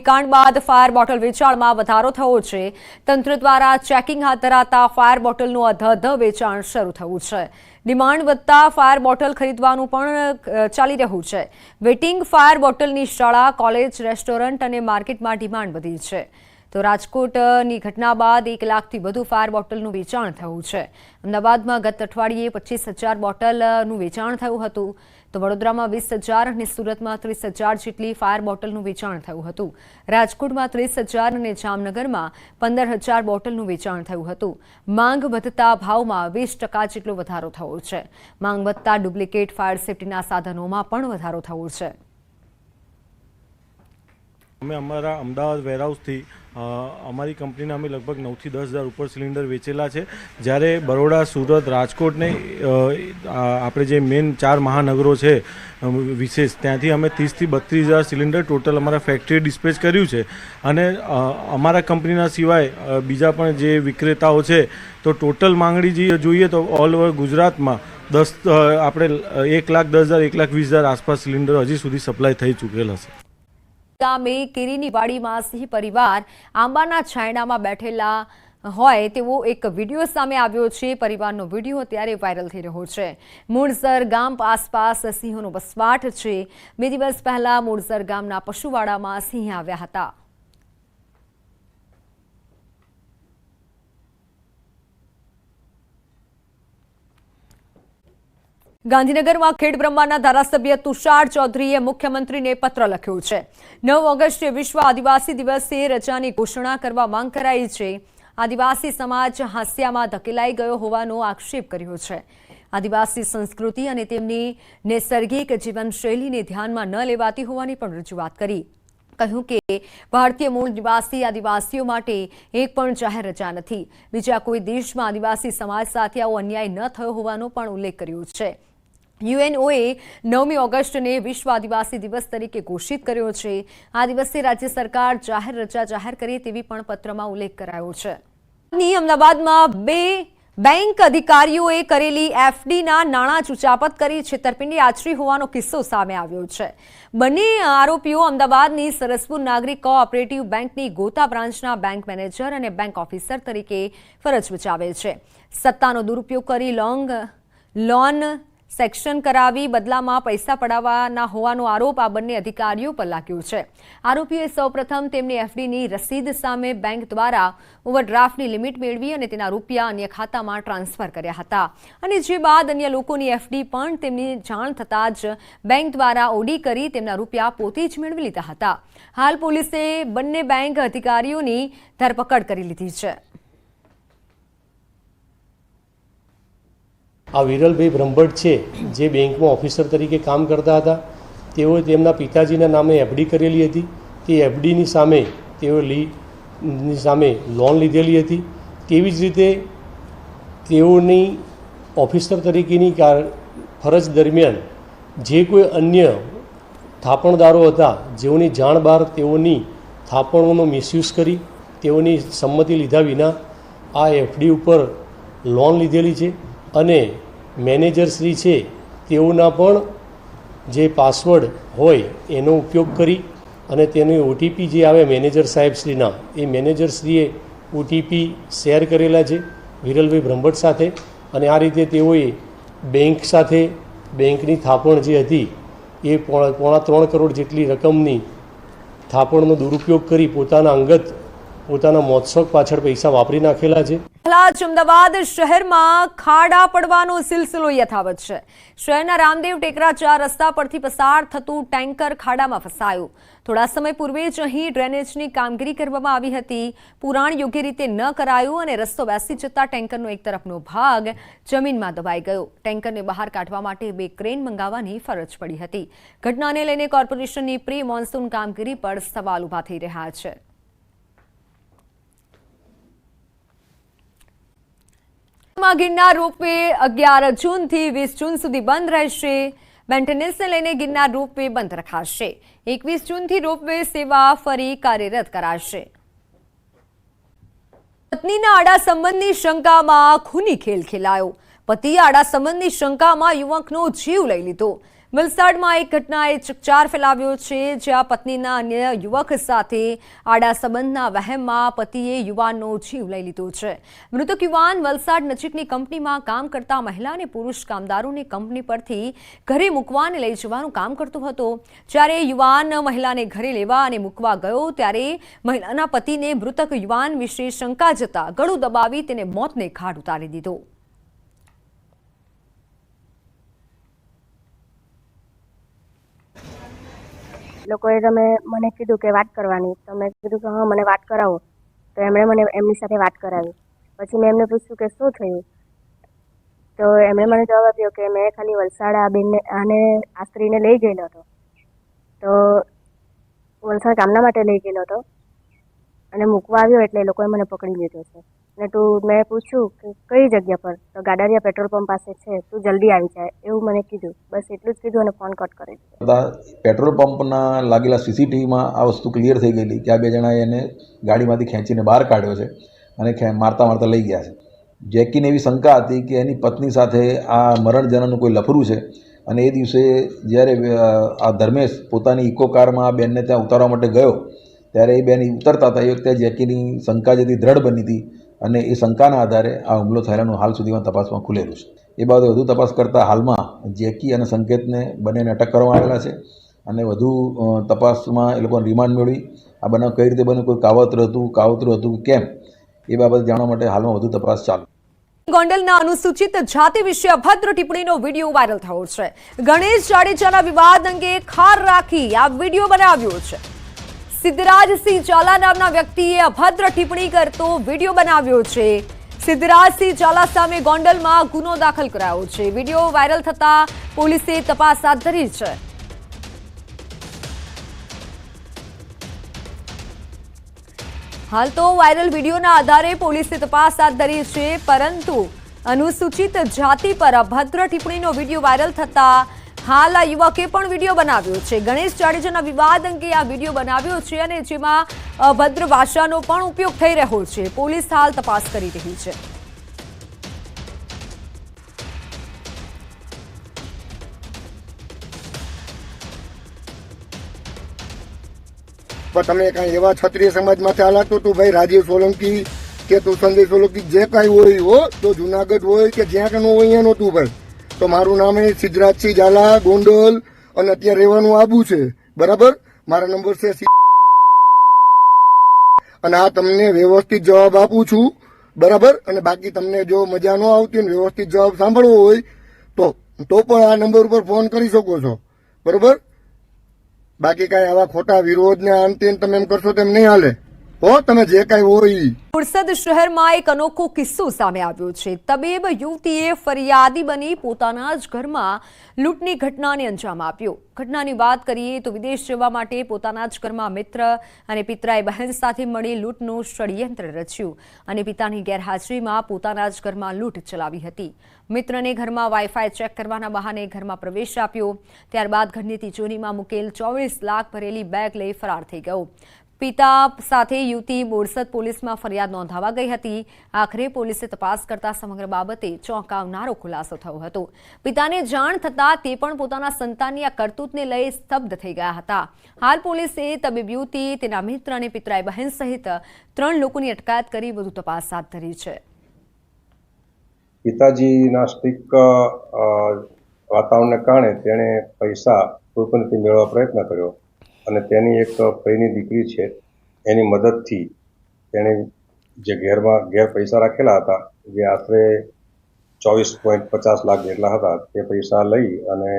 કાંડ બાદ fire bottle વેચાણમાં વધારો થયો છે. તંત્ર દ્વારા ચેકિંગ હાથ ધરાતા ફાયર બોટલનું અધધ વેચાણ શરૂ થયું છે. ડિમાન્ડ વધતા ફાયર બોટલ ખરીદવાનું પણ ચાલી રહ્યું છે. વેટિંગ ફાયર બોટલની શાળા, કોલેજ, રેસ્ટોરન્ટ અને માર્કેટમાં ડિમાન્ડ વધી છે. તો રાજકોટની ઘટના બાદ એક લાખથી વધુ ફાયર બોટલનું વેચાણ થયું છે. અમદાવાદમાં ગત અઠવાડિયે પચીસ હજાર બોટલનું વેચાણ થયું હતું. તો વડોદરામાં વીસ હજાર અને સુરતમાં ત્રીસ હજાર જેટલી ફાયર બોટલનું વેચાણ થયું હતું. રાજકોટમાં ત્રીસ હજાર અને જામનગરમાં પંદર હજાર બોટલનું વેચાણ થયું હતું. માંગ વધતા ભાવમાં વીસ ટકા જેટલો વધારો થયો છે. માંગ વધતા ડુપ્લિકેટ ફાયર સેફટીના સાધનોમાં પણ વધારો થયો છે. અમે અમારા અમદાવાદ વેરહાઉસથી અમારી કંપનીના અમે લગભગ નવથી દસ હજાર ઉપર સિલિન્ડર વેચેલા છે. જ્યારે બરોડા, સુરત, રાજકોટને આપણે જે મેન ચાર મહાનગરો છે વિશેષ, ત્યાંથી અમે ત્રીસથી બત્રીસ હજાર સિલિન્ડર ટોટલ અમારા ફેક્ટરીએ ડિસ્પેચ કર્યું છે. અને અમારા કંપનીના સિવાય બીજા પણ જે વિક્રેતાઓ છે, તો ટોટલ માંગણી જે જોઈએ તો ઓલ ઓવર ગુજરાતમાં દસ આપણે એક લાખ, દસ હજાર, એક લાખ, વીસ હજાર આસપાસ સિલિન્ડર હજી સુધી સપ્લાય થઈ ચૂકેલ હશે ગામે કેરીની વાડીમાં સિંહ પરિવાર આંબાના છાંયડામાં બેઠેલા હોય તેવો એક વીડિયો સામે આવ્યો છે. પરિવારનો વીડિયો અત્યારે વાયરલ થઈ રહ્યો છે. મૂળસર ગામ આસપાસ સિંહોનો વસવાટ છે. બે દિવસ પહેલા મૂળસર ગામના પશુવાડામાં સિંહ આવ્યા હતા. ગાંધીનગરમાં ખેડ બ્રહ્માના ધારાસભ્ય તુષાર ચૌધરીએ મુખ્યમંત્રીને પત્ર લખ્યો છે. નવ ઓગસ્ટે વિશ્વ આદિવાસી દિવસે રજાની ઘોષણા કરવા માંગ કરાઈ છે. આદિવાસી સમાજ હાસ્યામાં ધકેલાઈ ગયો હોવાનો આક્ષેપ કર્યો છે. આદિવાસી સંસ્કૃતિ અને તેમની નૈસર્ગિક જીવનશૈલીને ધ્યાનમાં ન લેવાતી હોવાની પણ રજૂઆત કરી. કહ્યું કે ભારતીય મૂળ નિવાસી આદિવાસીઓ માટે એક પણ જાહેર રજા નથી. બીજા કોઈ દેશમાં આદિવાસી સમાજ સાથે આવો અન્યાય ન થયો હોવાનો પણ ઉલ્લેખ કર્યો છે. યુએનઓએ નવમી ઓગસ્ટને વિશ્વ આદિવાસી દિવસ તરીકે ઘોષિત કર્યો છે. આ દિવસે રાજ્ય સરકાર જાહેર રજા જાહેર કરે તેવી પણ પત્રમાં ઉલ્લેખ કરાયો છે. અમદાવાદમાં બે બેંક અધિકારીઓએ કરેલી એફડીના નાણાં ચૂચાપત કરી છેતરપિંડી આચરી હોવાનો કિસ્સો સામે આવ્યો છે. બંને આરોપીઓ અમદાવાદની સરસપુર નાગરિક કોઓપરેટિવ બેંકની ગોતા બ્રાન્ચના બેંક મેનેજર અને બેંક ઓફિસર તરીકે ફરજ બજાવે છે. સત્તાનો દુરુપયોગ કરી લોંગ લોન સેક્શન કરાવી બદલામાં પૈસા પડાવવાના હોવાનો આરોપ આ બંને અધિકારીઓ પર લાગ્યો છે. આરોપીઓએ સૌપ્રથમ તેમની એફડીની રસીદ સામે બેંક દ્વારા ઓવરડ્રાફ્ટની લિમિટ મેળવી અને તેના રૂપિયા અન્ય ખાતામાં ટ્રાન્સફર કર્યા હતા. અને જે બાદ અન્ય લોકોની એફડી પણ તેમની જાણ થતાં જ બેંક દ્વારા ઓડી કરી તેમના રૂપિયા પોતે જ મેળવી લીધા હતા. હાલ પોલીસે બંને બેંક અધિકારીઓની ધરપકડ કરી લીધી છે. આ વિરલભાઈ બ્રહ્મભટ્ટ છે, જે બેંકમાં ઓફિસર તરીકે કામ કરતા હતા. તેઓએ તેમના પિતાજીના નામે એફડી કરેલી હતી. તે એફડીની સામે તેઓ ની સામે લોન લીધેલી હતી. તેવી જ રીતે તેઓની ઓફિસર તરીકેની કાર ફરજ દરમિયાન જે કોઈ અન્ય થાપણદારો હતા, જેઓની જાણ બહાર તેઓની થાપણોનો મિસયુઝ કરી, તેઓની સંમતિ લીધા વિના આ એફડી ઉપર લોન લીધેલી છે. અને મેનેજરશ્રી છે, તેઓના પણ જે પાસવર્ડ હોય એનો ઉપયોગ કરી અને તેની ઓટીપી જે આવે મેનેજર સાહેબશ્રીના એ મેનેજરશ્રીએ ઓટીપી શેર કરેલા છે વિરલભાઈ બ્રહ્મભટ્ટ સાથે. અને આ રીતે તેઓએ બેંક સાથે, બેંકની થાપણ જે હતી, એ પોણા પોણા ત્રણ કરોડ જેટલી રકમની થાપણનો દુરુપયોગ કરી પોતાના અંગત, પોતાના મોત્સક પાછળ પૈસા વાપરી નાખેલા છે. પહેલા અમદાવાદ શહેરમાં ખાડા પડવાનો સિલસિલો યથાવત છે. શહેરના રામદેવ ટેકરા ચાર રસ્તા પરથી પસાર થતું ટેન્કર ખાડામાં ફસાયું. થોડા સમય પૂર્વે જ અહીં ડ્રેનેજની કામગીરી કરવામાં આવી હતી. પુરાણ યોગ્ય રીતે ન કરાયું અને રસ્તો બેસી જતા ટેન્કરનો એક તરફનો ભાગ જમીનમાં દબાઈ ગયો. ટેન્કરને બહાર કાઢવા માટે બે ક્રેન મંગાવવાની ફરજ પડી હતી. ઘટનાને લઈને કોર્પોરેશનની પ્રી મોન્સૂન કામગીરી પર સવાલ ઊભા થઈ રહ્યા છે. ગિરનાર રોપવે અગિયાર જૂનથી વીસ જૂન સુધી બંધ રહેશે. મેન્ટેનન્સને લઈને ગિરનાર રોપવે બંધ રખાશે. એકવીસ જૂનથી રોપવે સેવા ફરી કાર્યરત કરાશે. પત્નીના આડા સંબંધની શંકામાં ખૂની ખેલ ખેલાયો. પતિએ આડા સંબંધની શંકામાં યુવકનો જીવ લઈ લીધો. વલસાડમાં એક ઘટનાએ ચકચાર ફેલાવ્યો છે, જ્યાં પત્નીના અન્ય યુવક સાથે આડા સંબંધના વહેમમાં પતિએ યુવાનનો જીવ લઈ લીધો છે. મૃતક યુવાન વલસાડ નજીકની કંપનીમાં કામ કરતા મહિલા અને પુરુષ કામદારોને કંપની પરથી ઘરે મૂકવાને લઈ જવાનું કામ કરતો હતો. જ્યારે યુવાન મહિલાને ઘરે લેવા અને મૂકવા ગયો, ત્યારે મહિલાના પતિને મૃતક યુવાન વિશે શંકા જતા ગળું દબાવી તેને મોતને ઘાટ ઉતારી દીધો. લોકોએ તમે મને કીધું કે વાત કરવાની. તો મેં કીધું કે હા, મને વાત કરાવો. તો એમણે મને એમની સાથે વાત કરાવી. પછી મેં એમને પૂછ્યું કે શું થયું? તો એમણે મને જવાબ આપ્યો કે મેં ખાલી વલસાડ આ બેનને આને આ સ્ત્રીને લઈ ગયેલો હતો. તો વલસાડ કામના માટે લઈ ગયેલો હતો. અને મૂકવા આવ્યો એટલે એ લોકોએ મને પકડી લીધો છે. અને તું, મેં પૂછ્યું કે કઈ જગ્યા પર? તો ગાડારિયા પેટ્રોલ પંપ પાસે છે, તું જલ્દી આવી જાય એવું મને કીધું. બસ એટલું જ કીધું અને ફોન કટ કરી દીધો. પેટ્રોલ પંપના લાગેલા સીસીટીવીમાં આ વસ્તુ ક્લિયર થઈ ગયેલી. કે આ બે જણાએ એને ગાડીમાંથી ખેંચીને બહાર કાઢ્યો છે અને મારતા મારતા લઈ ગયા છે. જેકીને એવી શંકા હતી કે એની પત્ની સાથે આ મરણ જનાનું કોઈ લફરું છે અને એ દિવસે જ્યારે આ ધર્મેશ પોતાની ઇકો કારમાં આ બેનને ત્યાં ઉતારવા માટે ગયો, ત્યારે એ બેન ઉતરતા હતા. એ વખતે જેકીની શંકા જેથી દ્રઢ બની હતી અને એ શંકાના આધારે આ હુમલો થયેલાનું હાલ સુધીમાં તપાસમાં ખુલેલું છે. એ બાબતે વધુ તપાસ કરતાં હાલમાં જેકી અને સંકેતને બંનેને અટક કરવામાં આવેલા છે અને વધુ તપાસમાં એ લોકોને રિમાન્ડ મેળવી આ બનાવ કઈ રીતે બન્યું, કોઈ કાવતરું હતું કાવતરું હતું કેમ, એ બાબતે જાણવા માટે હાલમાં વધુ તપાસ ચાલુ. ગોંડલના અનુસૂચિત જાતિ વિશે અભદ્ર ટિપ્પણીનો વીડિયો વાયરલ થયો છે. ગણેશ જાડેજાના વિવાદ અંગે ખાર રાખી આ વીડિયો બનાવ્યો છે. સિદ્ધરાજસિંહ ઝાલા નામના વ્યક્તિએ અભદ્ર ટિપ્પણી કરતો વીડિયો બનાવ્યો છે. સિદ્ધરાજસિંહ ઝાલા સામે ગોંડલમાં ગુનો દાખલ કરાયો છે. વીડિયો વાયરલ થતા પોલીસે તપાસ હાથ ધરી છે. હાલ તો વાયરલ વિડીયોના આધારે પોલીસે તપાસ હાથ ધરી છે, પરંતુ અનુસૂચિત જાતિ પર અભદ્ર ટિપ્પણીનો વીડિયો વાયરલ થતા હાલ આ યુવકે પણ વીડિયો બનાવ્યો છે. ગણેશ જાડેજાના વિવાદ અંગે આ વીડિયો બનાવ્યો છે અને જેમાં અભદ્ર ભાષાનો પણ ઉપયોગ થઈ રહ્યો છે. પોલીસ હાલ તપાસ કરી રહી છે. પણ તમે કાંઈ એવા ક્ષત્રિય સમાજમાંથી હાલાતો તું ભાઈ રાજીવ સોલંકી કે તું સંજય સોલંકી જે કાંઈ હોય હો, તો જુનાગઢ હોય કે જ્યાં કે ન હોય, અહીંયા નહોતું ભાઈ. તો મારું નામ એ સિદ્ધરાજસિંહ ઝાલા ગોંડલ અને અત્યારે રહેવાનું આબુ છે. બરાબર? મારા નંબર છે અને આ તમને વ્યવસ્થિત જવાબ આપું છું. બરાબર? અને બાકી તમને જો મજા ન આવતી ને વ્યવસ્થિત જવાબ સાંભળવો હોય, તો તો પણ આ નંબર ઉપર ફોન કરી શકો છો. બરોબર? બાકી કાંઈ આવા ખોટા વિરોધ ને અંતે તમે એમ કરશો તેમ નહીં હાલે. હો તમે જે કાંઈ હોય પુરસદ શહેરમાં એક અનોખો કિસ્સો સામે આવ્યો છે. તબીબ યુવતીએ ફરિયાદી બની પોતાના જ ઘરમાં લૂંટની ઘટનાને અંજામ આપ્યો. ઘટનાની વાત કરીએ તો વિદેશ જવા માટે પોતાના જ ઘરમાં મિત્ર અને પિતરાએ બહેન સાથે મળી લૂંટનું ષડયંત્ર રચ્યું અને પિતાની ગેરહાજરીમાં પોતાના જ ઘરમાં લૂંટ ચલાવી હતી. મિત્રને ઘરમાં વાઈફાઈ ચેક કરવાના બહાને ઘરમાં પ્રવેશ આપ્યો. ત્યારબાદ ઘરની તિજોરીમાં મૂકેલ ચોવીસ લાખ ભરેલી બેગ લઈ ફરાર થઈ ગયો. પિતા સાથે યુવતી બોરસદ પોલીસમાં ફરિયાદ નોંધાવા ગઈ હતી. આખરે પોલીસે તપાસ કરતા સમગ્ર બાબતે ચોંકાવનારો ખુલાસો થયો હતો. પિતાને જાણ થતાં તે પણ પોતાના સંતાનની આ કરતૂતને લઈ સ્તબ્ધ થઈ ગયા હતા. હાલ પોલીસે તબીબ યુવતી, તેના મિત્ર અને પિતરાય બહેન સહિત ત્રણ લોકોની અટકાયત કરી વધુ તપાસ હાથ ધરી છે. પિતાજીના સ્ટીક વાતાવરણને કારણે તેણે પૈસા કોઈપણ મેળવવા પ્રયત્ન કર્યો. અને તેની એક ફઈની દીકરી છે, એની મદદથી તેણે જે ઘેરમાં ઘેર પૈસા રાખેલા હતા, જે આશરે ચોવીસ પોઈન્ટ પચાસ લાખ જેટલા હતા, તે પૈસા લઈ અને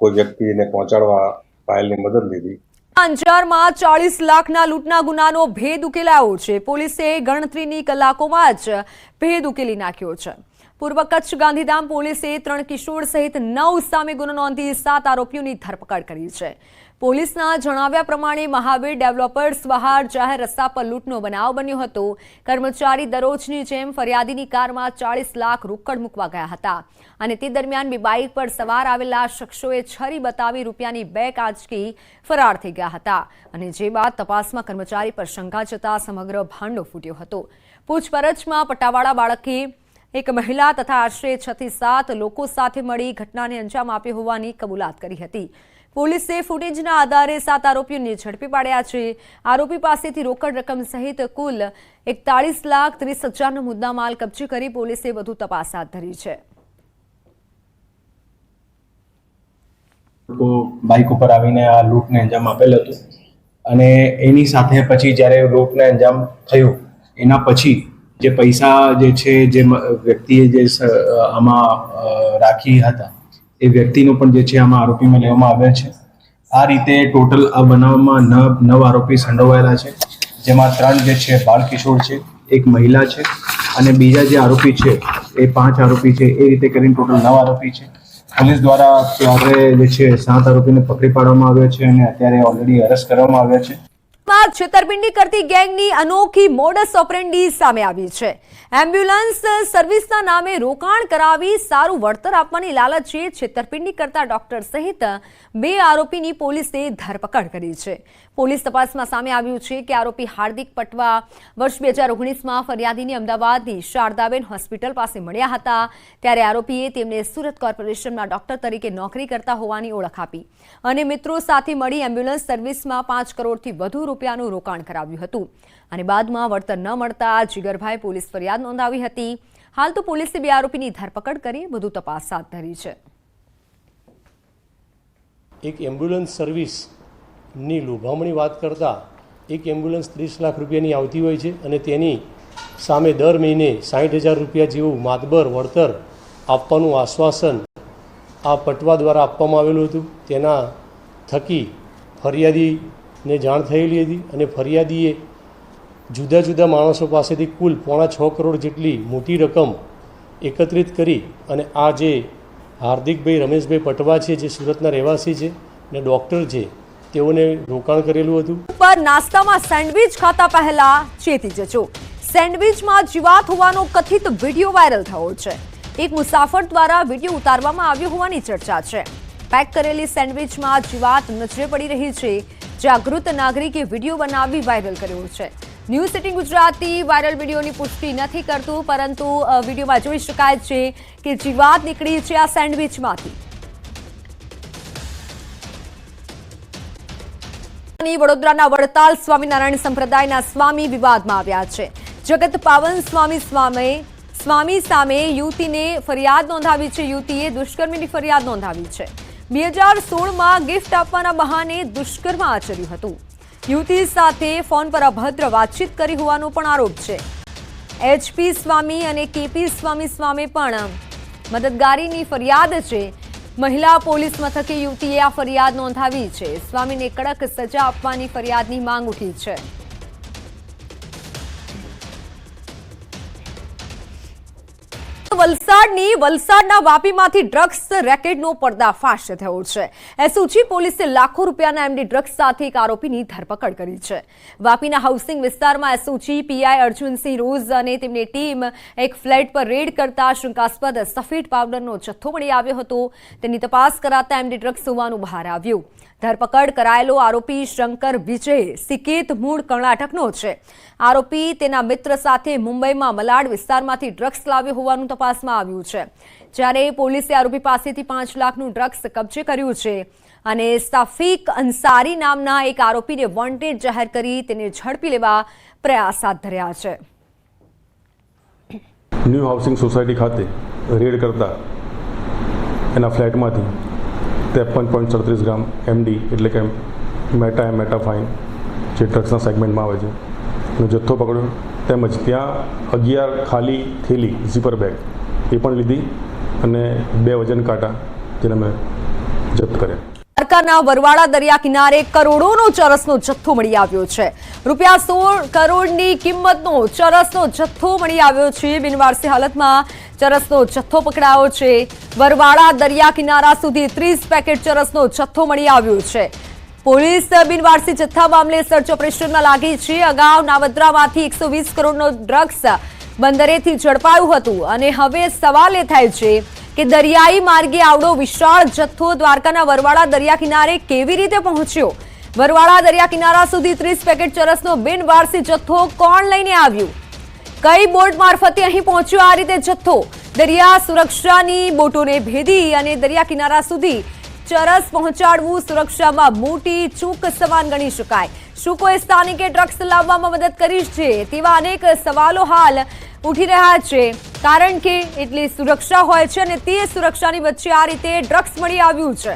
કોઈ વ્યક્તિને પહોંચાડવા પાયલની મદદ લીધી. અંજારમાં ચાલીસ લાખના લૂંટના ગુનાનો ભેદ ઉકેલાયો છે. પોલીસે ગણતરીની કલાકોમાં જ ભેદ ઉકેલી નાખ્યો છે. પૂર્વ કચ્છ ગાંધીધામ પોલીસે ત્રણ કિશોર સહિત નવ સામે ગુનો નોંધી સાત આરોપીઓની ધરપકડ કરી છે. પોલીસના જણાવ્યા પ્રમાણે મહાવીર ડેવલપર્સ બહાર જાહેર રસ્તા પર લૂંટનો બનાવ બન્યો હતો. કર્મચારી દરરોજની જેમ ફરિયાદીની કારમાં ચાળીસ લાખ રોકડ મૂકવા ગયા હતા. અને તે દરમિયાન બે બાઇક પર સવાર આવેલા શખ્સોએ છરી બતાવી રૂપિયાની બે કાચકી ફરાર થઈ ગયા હતા. અને જે બાદ તપાસમાં કર્મચારી પર શંકા જતા સમગ્ર ભાંડો ફૂટ્યો હતો. પૂછપરછમાં પટાવાળા બાળકે એક મહિલા તથા આશરે છથી સાત લોકો સાથે મળી ઘટનાને અંજામ આપ્યો હોવાની કબૂલાત કરી હતી. પોલીસે ફૂટેજના આધારે સાત આરોપીઓને ઝડપી પાડ્યા છે. આરોપી પાસેથી રોકડ રકમ સહિત કુલ એકતાળીસ લાખ ત્રીસ હજારનો મુદ્દામાલ કબજે કરી પોલીસે વધુ તપાસ હાથ ધરી છે. તો બાઇક ઉપર આવીને આ લૂંટને અંજામ આપેલ હતું. અને એની સાથે પછી જ્યારે લૂંટને અંજામ થયું, એના પછી જે પૈસા જે છે, જે વ્યક્તિએ જે આમાં રાખી હતા એ વ્યક્તિનો પણ જે છે આમાં આરોપીમાં લેવામાં આવ્યા છે. આ રીતે ટોટલ આ બનાવમાં નવ નવ આરોપી સંડોવાયેલા છે. જેમાં ત્રણ જે છે બાળકિશોર છે, એક મહિલા છે અને બીજા જે આરોપી છે, એ પાંચ આરોપી છે. એ રીતે કરીને ટોટલ નવ આરોપી છે. પોલીસ દ્વારા ત્યારે જે છે સાત આરોપીને પકડી પાડવામાં આવ્યો છે અને અત્યારે ઓલરેડી અરેસ્ટ કરવામાં આવ્યા છે. માં છેતરપિંડી કરતી ગેંગની અનોખી મોડસ ઓપરેન્ડી સામે આવી છે. એમ્બ્યુલન્સ સર્વિસના નામે રોકાણ કરાવી સારું વળતર આપવાની લાલચે છેતરપિંડી કરતા ડોક્ટર સહિત બે આરોપીની પોલીસે ધરપકડ કરી છે. પોલીસ તપાસમાં સામે આવ્યું છે કે આરોપી હાર્દિક પટવા વર્ષ બે હજાર ઓગણીસમાં ફરિયાદીની અમદાવાદની શારદાબેન હોસ્પિટલ પાસે મળ્યા હતા. ત્યારે આરોપીએ તેમને સુરત કોર્પોરેશનમાં ડોક્ટર તરીકે નોકરી કરતા હોવાની ઓળખ આપી અને મિત્રો સાથે મળી એમ્બ્યુલન્સ સર્વિસમાં પાંચ કરોડથી વધુ રૂપિયાનું રોકાણ કરાવ્યું હતું. અને બાદમાં વળતર ન મળતા જીગરભાઈ પોલીસ ફરિયાદ નોંધાવી હતી. હાલ તો પોલીસે બે આરોપીની ધરપકડ કરી વધુ તપાસ હાથ ધરી છે. એક એમ્બ્યુલન્સ સર્વિસની લોભામણી વાત કરતાં એક એમ્બ્યુલન્સ ત્રીસ લાખ રૂપિયાની આવતી હોય છે અને તેની સામે દર મહિને સાઠ હજાર રૂપિયા જેવું માતબર, વળતર આપવાનું આશ્વાસન આ પટવા દ્વારા આપવામાં આવેલું હતું. તેના થકી ફરિયાદીને જાણ થયેલી હતી અને ફરિયાદીએ જુદા જુદા માણસો પાસેથી કુલ પોણા છ કરોડ જેટલી મોટી રકમ એકત્રિત કરી અને આ જે હાર્દિકભાઈ, રમેશભાઈ પટવા છે, જે સુરતના રહેવાસી છે ને ડૉક્ટર છે તેઓને રોકાણ કરેલું હતું. પર નાસ્તામાં સેન્ડવિચ ખાતા પહેલા ચેતી જજો. સેન્ડવિચમાં જીવાત હોવાનો કથિત વીડિયો વાયરલ થયો છે. એક મુસાફર દ્વારા વીડિયો ઉતારવામાં આવ્યો હોવાની ચર્ચા છે. પેક કરેલી સેન્ડવિચમાં જીવાત નજરે પડી રહી છે. જાગૃત નાગરિકે વીડિયો બનાવી વાયરલ કર્યો છે. ન્યૂઝ સિટી ગુજરાતી વાયરલ વિડીયોની પુષ્ટિ નથી કરતું, પરંતુ વિડીયોમાં જોઈ શકાય છે કે જીવાત નીકળી છે આ સેન્ડવિચમાંથી. વડોદરાના વડતાલ સ્વામિનારાયણ સંપ્રદાયના સ્વામી વિવાદમાં આવ્યા છે. જગત પાવન સ્વામી સ્વામી સ્વામી સામે યુવતીને ફરિયાદ નોંધાવી છે. યુવતીએ દુષ્કર્મની ફરિયાદ નોંધાવી છે. બે હજાર સોળમાં ગિફ્ટ આપવાના બહાને દુષ્કર્મ આચર્યું હતું. યુવતી સાથે ફોન પર અભદ્ર વાતચીત કરી હોવાનો પણ આરોપ છે. એચપી સ્વામી અને કેપી સ્વામી સ્વામે પણ મદદગારીની ફરિયાદ છે. મહિલા પોલીસ મથકે યુવતીએ આ ફરિયાદ નોંધાવી છે. સ્વામીને કડક સજા આપવાની ફરિયાદની માંગ ઉઠી છે. વલસાડની વલસાડના વાપીમાંથી ડ્રગ્સ રેકેટનો પર્દાફાશ થયો છે. એસઓજી પોલીસે લાખો રૂપિયાના એમડી ડ્રગ્સ સાથે એક આરોપીની ધરપકડ કરી છે. વાપીના હાઉસિંગ વિસ્તારમાં એસઓજી પીઆઈ અર્જુનસિંહ રોઝ અને તેમની ટીમ એક ફ્લેટ પર રેડ કરતા શંકાસ્પદ સફેદ પાવડરનો જથ્થો મળી આવ્યો હતો. તેની તપાસ કરાતા એમડી ડ્રગ્સ હોવાનું બહાર આવ્યું. ધરપકડ કરાયેલો આરોપી શંકર વિજય સિકેત મૂળ કર્ણાટકનો છે. આરોપી તેના મિત્ર સાથે મુંબઈમાં મલાડ વિસ્તારમાંથી ડ્રગ્સ લાવ્યો હોવાનું તપાસમાં આવ્યું છે. જ્યારે પોલીસે આરોપી પાસેથી પાંચ લાખનું ડ્રગ્સ કબજે કર્યું છે અને સફીક અંસારી નામના એક આરોપીને વોન્ટેડ જાહેર કરી તેને ઝડપી લેવા પ્રયાસ હાથ ધર્યા છે. ન્યૂ હાઉસિંગ સોસાયટી ખાતે રેડ કરતા એના ફ્લેટમાંથી ત્રેપન પોઈન્ટ સડત્રીસ ગ્રામ એમડી એટલે કે મેટા એમ મેટાફાઇન જે ડ્રગ્સના સેગમેન્ટમાં આવે છે, નો જથ્થો પકડ્યો. તેમજ ત્યાં અગિયાર ખાલી થેલી ઝીપર બેગ એ પણ લીધી અને બે વજન કાંટા જેને અમે જપ્ત કર્યા. સરકારના વરવાડા દરિયા કિનારે કરોડોનો ચરસનો જથ્થો મળી આવ્યો છે. રૂપિયા સોળ કરોડની કિંમતનો ચરસનો જથ્થો મળી આવ્યો છે. બિનવારસી હાલતમાં ચરસનો જથ્થો પકડાયો છે. વરવાડા દરિયા કિનારા સુધી ત્રીસ પેકેટ ચરસનો જથ્થો મળી આવ્યો છે. પોલીસ બિનવારસી જથ્થા મામલે સર્ચ ઓપરેશનમાં લાગી છે. અગાઉ નાવદ્રામાંથી એકસો કરોડનો ડ્રગ્સ બંદરેથી ઝડપાયું હતું અને હવે સવાલ એ થાય છે કે દરિયાઈ માર્ગે આવડો વિશાળ જથ્થો દ્વારકાના વરવાડા દરિયા કિનારે કેવી રીતે પહોંચ્યો? વરવાડા દરિયા કિનારા સુધી ત્રીસ પેકેટ ચરસનો બિનવારસી જથ્થો કોણ લઈને આવ્યું? કઈ બોટ મારફતે અહીં પહોંચ્યો આ રીતે જથ્થો? દરિયા સુરક્ષાની બોટોને ભેદી અને દરિયા કિનારા સુધી ચરસ પહોંચાડવું સુરક્ષામાં મોટી ચૂક સમાન ગણી શકાય. શું કોઈ સ્થાનિકે ડ્રગ્સ લાવવામાં મદદ કરી છે તેવા અનેક સવાલો હાલ ઉઠી રહ્યા છે. કારણ કે એટલી સુરક્ષા હોય છે અને તે સુરક્ષાની વચ્ચે આ રીતે ડ્રગ્સ મળી આવ્યું છે.